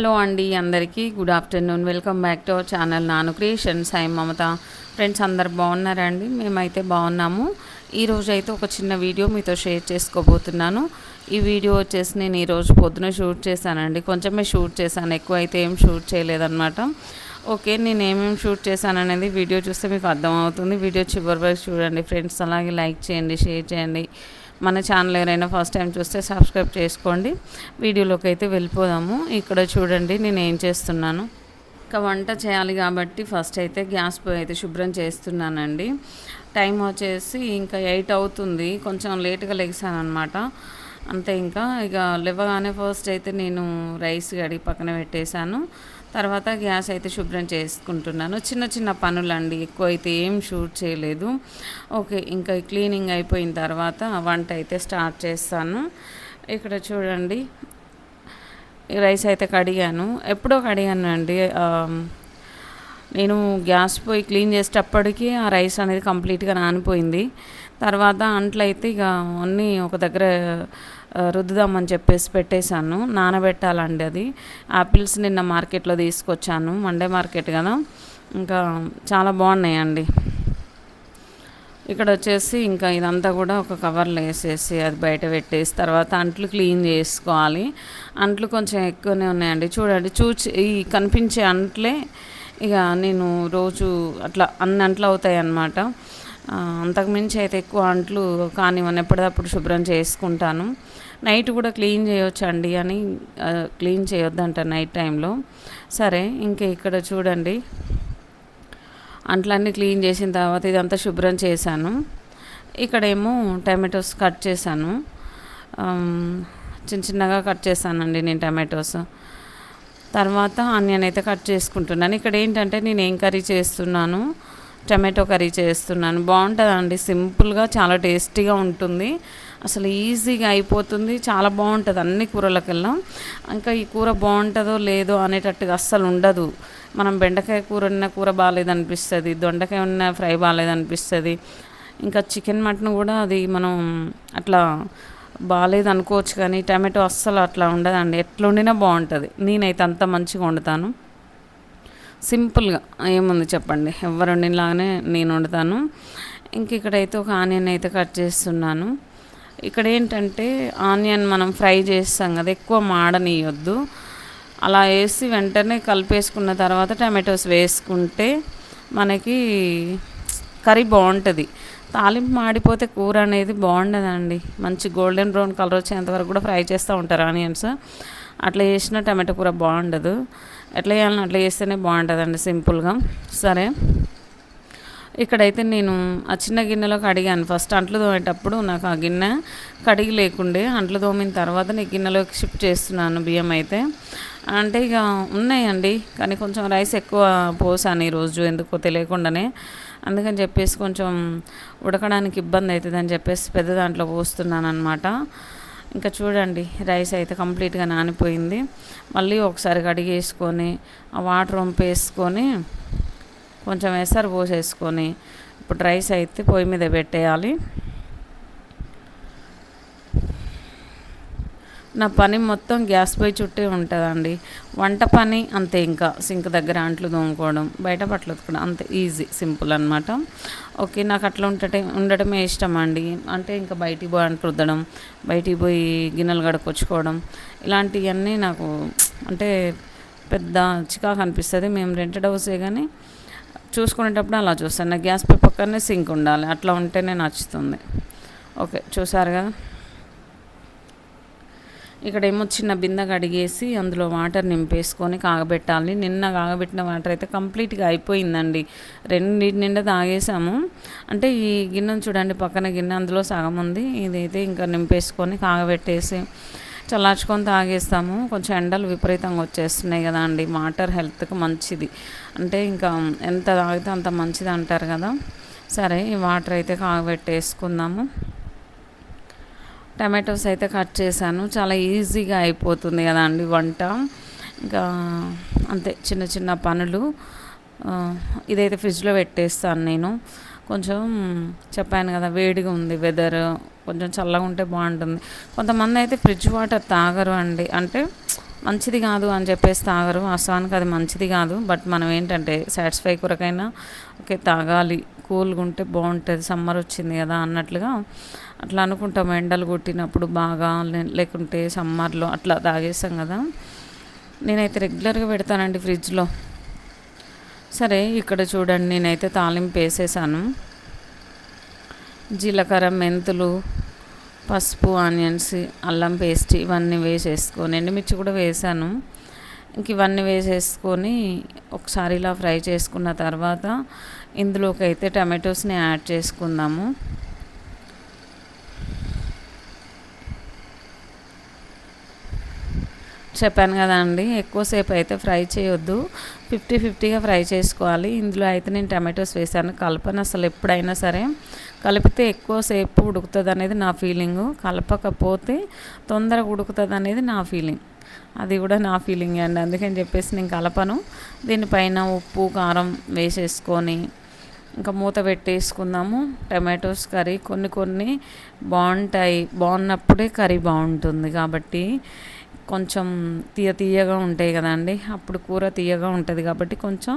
Hello అండి అందరికీ. Good afternoon. Welcome back to our channel Nanu creation. Sai Mamata. Friends అందరు బాగున్నారండి మేమైతే బాగున్నాము. ఈరోజు అయితే ఒక చిన్న వీడియో మీతో షేర్ చేసుకోబోతున్నాను. ఈ వీడియో వచ్చేసి నేను ఈరోజు పొద్దున షూట్ చేశానండి. కొంచెమే షూట్ చేశాను. ఎక్కువ అయితే ఏం షూట్ చేయలేదన్నమాట. ఓకే నేను ఏమేమి షూట్ చేశాను అనేది వీడియో చూస్తే మీకు అర్థమవుతుంది. వీడియో చివరి వరకు చూడండి. ఫ్రెండ్స్ అలాగే లైక్ చేయండి షేర్ చేయండి. మన ఛానల్ ఎవరైనా ఫస్ట్ టైం చూస్తే సబ్స్క్రైబ్ చేసుకోండి. వీడియోలోకి అయితే వెళ్ళిపోదాము. ఇక్కడ చూడండి నేను ఏం చేస్తున్నాను? ఇంకా వంట చేయాలి కాబట్టి ఫస్ట్ అయితే గ్యాస్ పొయ్యి అయితే శుభ్రం చేస్తున్నానండి. టైం వచ్చేసి ఇంకా ఎయిట్ అవుతుంది. కొంచెం లేట్గా లెగిసాను అనమాట అంతే ఇంకా. ఇక లేవగానే ఫస్ట్ అయితే నేను రైస్ గడి పక్కన పెట్టేశాను. తర్వాత గ్యాస్ అయితే శుభ్రం చేసుకుంటున్నాను. చిన్న చిన్న పనులండి ఎక్కువ అయితే ఏం షూట్ చేయలేదు. ఓకే ఇంకా క్లీనింగ్ అయిపోయిన తర్వాత వంట అయితే స్టార్ట్ చేస్తాను. ఇక్కడ చూడండి రైస్ అయితే కడిగాను. ఎప్పుడో కడిగాను అండి నేను గ్యాస్ పోయి క్లీన్ చేసేటప్పటికీ ఆ రైస్ అనేది కంప్లీట్గా నానిపోయింది. తర్వాత అంట్లయితే ఇక అన్నీ ఒక దగ్గర రుద్దుదామని చెప్పేసి పెట్టేశాను. నానబెట్టాలండి అది. ఆపిల్స్ నిన్న మార్కెట్లో తీసుకొచ్చాను. మండే మార్కెట్ కదా. ఇంకా చాలా బాగున్నాయండి. ఇక్కడ వచ్చేసి ఇంకా ఇదంతా కూడా ఒక కవర్లో వేసేసి అది బయట పెట్టేసి తర్వాత అంట్లు క్లీన్ చేసుకోవాలి. అంట్లు కొంచెం ఎక్కువనే ఉన్నాయండి. చూడండి చూచి ఈ కనిపించే అంట్లే ఇక నేను రోజు అట్లా అన్ని అంట్లు అవుతాయి అన్నమాట అంతకుమించి అయితే ఎక్కువ అంట్లు కానివ్వను ఎప్పటికప్పుడు శుభ్రం చేసుకుంటాను. నైట్ కూడా క్లీన్ చేయొచ్చండి అని క్లీన్ చేయొద్దంట నైట్ టైంలో. సరే ఇంకా ఇక్కడ చూడండి. అంట్లన్నీ క్లీన్ చేసిన తర్వాత ఇదంతా శుభ్రం చేశాను. ఇక్కడేమో టమాటోస్ కట్ చేశాను. చిన్న చిన్నగా కట్ చేశానండి నేను టమాటోస్. తర్వాత ఆనియన్ అయితే కట్ చేసుకుంటున్నాను. ఇక్కడ ఏంటంటే నేను ఏం కర్రీ చేస్తున్నాను? టమాటో కర్రీ చేస్తున్నాను. బాగుంటుందండి. సింపుల్గా చాలా టేస్టీగా ఉంటుంది. అసలు ఈజీగా అయిపోతుంది. చాలా బాగుంటుంది అన్ని కూరలకెల్లా. ఇంకా ఈ కూర బాగుంటుందో లేదో అనేటట్టుగా అస్సలు ఉండదు. మనం బెండకాయ కూర ఉన్న కూర బాగాలేదనిపిస్తుంది. దొండకాయ ఉన్న ఫ్రై బాగాలేదనిపిస్తుంది. ఇంకా చికెన్ మటన్ కూడా అది మనం అట్లా బాగాలేదు అనుకోవచ్చు కానీ టమాటో అస్సలు అట్లా ఉండదండి. ఎట్లా వండినా బాగుంటుంది. నేనైతే అంత మంచిగా వండుతాను. సింపుల్గా ఏముంది చెప్పండి. ఎవరు వండినలాగానే నేను వండుతాను. ఇంక ఇక్కడైతే ఒక ఆనియన్ అయితే కట్ చేస్తున్నాను. ఇక్కడ ఏంటంటే ఆనియన్ మనం ఫ్రై చేస్తాం కదా ఎక్కువ మాడనీయొద్దు. అలా వేసి వెంటనే కలిపేసుకున్న తర్వాత టమాటోస్ వేసుకుంటే మనకి కర్రీ బాగుంటుంది. తాలింపు మాడిపోతే కూర అనేది బాగుండదండి. మంచి గోల్డెన్ బ్రౌన్ కలర్ వచ్చేంతవరకు కూడా ఫ్రై చేస్తూ ఉంటారు ఆనియన్స్. అట్లా చేసిన టమాటో కూర బాగుండదు. ఎట్లా చేయాలని అట్లా చేస్తేనే బాగుంటుందండి సింపుల్గా. సరే. ఇక్కడైతే నేను ఆ చిన్న గిన్నెలో కడిగాను ఫస్ట్ అంట్లు తోమేటప్పుడు నాకు ఆ గిన్నె కడిగి లేకుండే అంట్లు తోమిన తర్వాత నేను గిన్నెలోకి షిఫ్ట్ చేస్తున్నాను బియ్యం అయితే. అంటే ఇక ఉన్నాయండి కానీ కొంచెం రైస్ ఎక్కువ పోసాను ఈరోజు ఎందుకో తెలియకుండానే. అందుకని చెప్పేసి కొంచెం ఉడకడానికి ఇబ్బంది అవుతుందని చెప్పేసి పెద్ద దాంట్లో పోస్తున్నాను అనమాట ఇంకా చూడండి రైస్ అయితే కంప్లీట్గా నానిపోయింది. మళ్ళీ ఒకసారి కడిగేసుకొని ఆ వాటర్ వంపేసుకొని కొంచెం ఎసరు పోసేసుకొని ఇప్పుడు రైస్ అయితే పొయ్యి మీద పెట్టేయాలి. నా పని మొత్తం గ్యాస్ పొయ్యి చుట్టే ఉంటుందండి. వంట పని అంతే ఇంకా. సింక్ దగ్గర అంట్లు తోముకోవడం బయట బట్టలు ఉతకడం అంతే ఈజీ సింపుల్ అనమాట ఓకే నాకు అట్లా ఉండటం ఉండటమే ఇష్టం అండి అంటే ఇంకా బయటికి పోయి అంట్లు రుద్దడం బయటికి పోయి గిన్నెలు గడకొచ్చుకోవడం ఇలాంటివన్నీ నాకు అంటే పెద్ద చికాకు అనిపిస్తుంది. మేము రెంటెడ్ హౌసే కానీ చూసుకునేటప్పుడు అలా చూస్తాను. నా గ్యాస్ పై పక్కనే సింక్ ఉండాలి. అట్లా ఉంటేనే నచ్చుతుంది. ఓకే చూసారు కదా ఇక్కడ ఏమో చిన్న బిందె కడిగేసి అందులో వాటర్ నింపేసుకొని కాగబెట్టాలి. నిన్న కాగబెట్టిన వాటర్ అయితే కంప్లీట్గా అయిపోయిందండి. రెండింటి నిండా తాగేసాము. అంటే ఈ గిన్నెను చూడండి పక్కన గిన్నె అందులో సగం ఉంది. ఇదైతే ఇంకా నింపేసుకొని కాగబెట్టేసి చల్లార్చుకొని తాగేస్తాము. కొంచెం ఎండలు విపరీతంగా వచ్చేస్తున్నాయి కదా అండి. వాటర్ హెల్త్కి మంచిది. అంటే ఇంకా ఎంత తాగితే అంత మంచిది అంటారు కదా. సరే ఈ వాటర్ అయితే కాగబెట్టేసుకుందాము. టమాటోస్ అయితే కట్ చేశాను. చాలా ఈజీగా అయిపోతుంది కదా అండి వంట. ఇంకా అంతే చిన్న చిన్న పనులు. ఇదైతే ఫ్రిడ్జ్లో పెట్టేస్తాను నేను. కొంచెం చెప్పాను కదా వేడిగా ఉంది వెదర్ కొంచెం చల్లగా ఉంటే బాగుంటుంది. కొంతమంది అయితే ఫ్రిడ్జ్ వాటర్ తాగరు అండి. అంటే మంచిది కాదు అని చెప్పేసి తాగరు. వాస్తవానికి అది మంచిది కాదు. బట్ మనం ఏంటంటే సాటిస్ఫై కొరకైనా ఓకే తాగాలి కూల్గా ఉంటే బాగుంటుంది సమ్మర్ వచ్చింది కదా అన్నట్లుగా అట్లా అనుకుంటాం ఎండలు కొట్టినప్పుడు బాగా లేకుంటే సమ్మర్లో అట్లా తాగేస్తాం కదా. నేనైతే రెగ్యులర్గా పెడతానండి ఫ్రిడ్జ్లో. సరే ఇక్కడ చూడండి నేనైతే తాలింపు వేసేసాను. జీలకర్ర మెంతులు పసుపు ఆనియన్స్ అల్లం పేస్ట్ ఇవన్నీ వేసేసుకొని ఎండుమిర్చి కూడా వేసాను. ఇంక ఇవన్నీ వేసేసుకొని ఒకసారి ఇలా ఫ్రై చేసుకున్న తర్వాత ఇందులోకి అయితే టమాటోస్ని యాడ్ చేసుకుందాము. చెప్పాను కదండి ఎక్కువసేపు అయితే ఫ్రై చేయొద్దు. ఫిఫ్టీ ఫిఫ్టీగా ఫ్రై చేసుకోవాలి. ఇందులో అయితే నేను టమాటోస్ వేసాను కలపను అసలు ఎప్పుడైనా సరే. కలిపితే ఎక్కువసేపు ఉడుకుతుంది అనేది నా ఫీలింగు. కలపకపోతే తొందరగా ఉడుకుతుంది అనేది నా ఫీలింగ్. అది కూడా నా ఫీలింగ్ అండి. అందుకని చెప్పేసి నేను కలపను. దీనిపైన ఉప్పు కారం వేసేసుకొని ఇంకా మూత పెట్టేసుకుందాము. టమాటోస్ కర్రీ కొన్ని కొన్ని బాగుంటాయి. బాగున్నప్పుడే కర్రీ బాగుంటుంది కాబట్టి కొంచెం తీయ తీయగా ఉంటాయి కదండి అప్పుడు కూర తీయగా ఉంటుంది కాబట్టి కొంచెం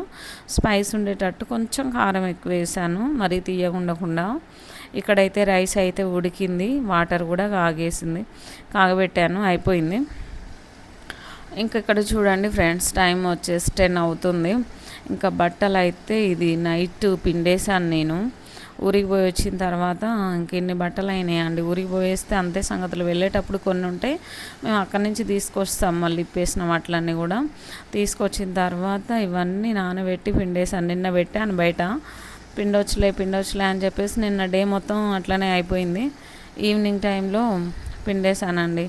స్పైస్ ఉండేటట్టు కొంచెం కారం ఎక్కువ వేసాను. మరీ తీయగా ఉండకుండా ఇక్కడైతే రైస్ అయితే ఉడికింది. వాటర్ కూడా కాగేసింది. కాగబెట్టాను. అయిపోయింది. ఇంకా ఇక్కడ చూడండి ఫ్రెండ్స్ టైం వచ్చేసి టెన్ అవుతుంది. ఇంకా బట్టలు అయితే ఇది నైట్ పిండేశాను నేను. ఊరికి పోయి వచ్చిన తర్వాత ఇంకెన్ని బట్టలు అయినాయండి ఊరికి పోయేస్తే అంతే సంగతులు. వెళ్ళేటప్పుడు కొన్ని ఉంటాయి మేము అక్కడి నుంచి తీసుకొస్తాం మళ్ళీ ఇప్పేసిన వాటిలన్నీ కూడా. తీసుకొచ్చిన తర్వాత ఇవన్నీ నానబెట్టి పిండేసాను నిన్న పెట్టాను బయట. పిండొచ్చులే పిండొచ్చులే అని చెప్పేసి నిన్న డే మొత్తం అట్లనే అయిపోయింది. ఈవినింగ్ టైంలో పిండేశానండి.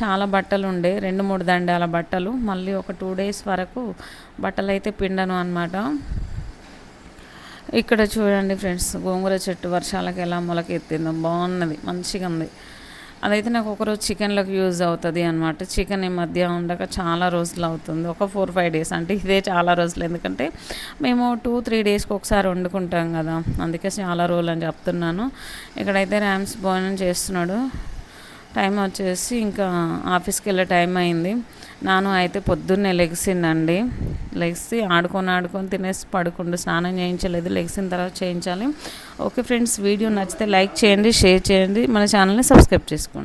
చాలా బట్టలు ఉండే రెండు మూడు దండాల బట్టలు. మళ్ళీ ఒక టూ డేస్ వరకు బట్టలు అయితే పిండను అనమాట ఇక్కడ చూడండి ఫ్రెండ్స్ గోంగూర చెట్టు వర్షాలకు ఎలా మొలకెత్తిందో. బాగున్నది మంచిగా ఉంది. అదైతే నాకు ఒకరోజు చికెన్లకు యూజ్ అవుతుంది అనమాట చికెన్ ఈ మధ్య ఉండక చాలా రోజులు అవుతుంది. ఒక ఫోర్ ఫైవ్ డేస్ అంటే ఇదే చాలా రోజులు. ఎందుకంటే మేము టూ త్రీ డేస్కి ఒకసారి వండుకుంటాం కదా. అందుకే చాలా రోజులు అని చెప్తున్నాను. ఇక్కడైతే ర్యామ్స్ భోజనం చేస్తున్నాడు. టైం వచ్చేసి ఇంకా ఆఫీస్కి వెళ్ళే టైం అయింది. నాను అయితే పొద్దున్నే లెగిసిందండి. లెగిసి ఆడుకొని ఆడుకొని తినేసి పడుకుంటూ స్నానం చేయించలేదు. లెగిసిన తర్వాత చేయించాలి. ఓకే ఫ్రెండ్స్ వీడియో నచ్చితే లైక్ చేయండి షేర్ చేయండి. మన ఛానల్ని సబ్స్క్రైబ్ చేసుకోండి.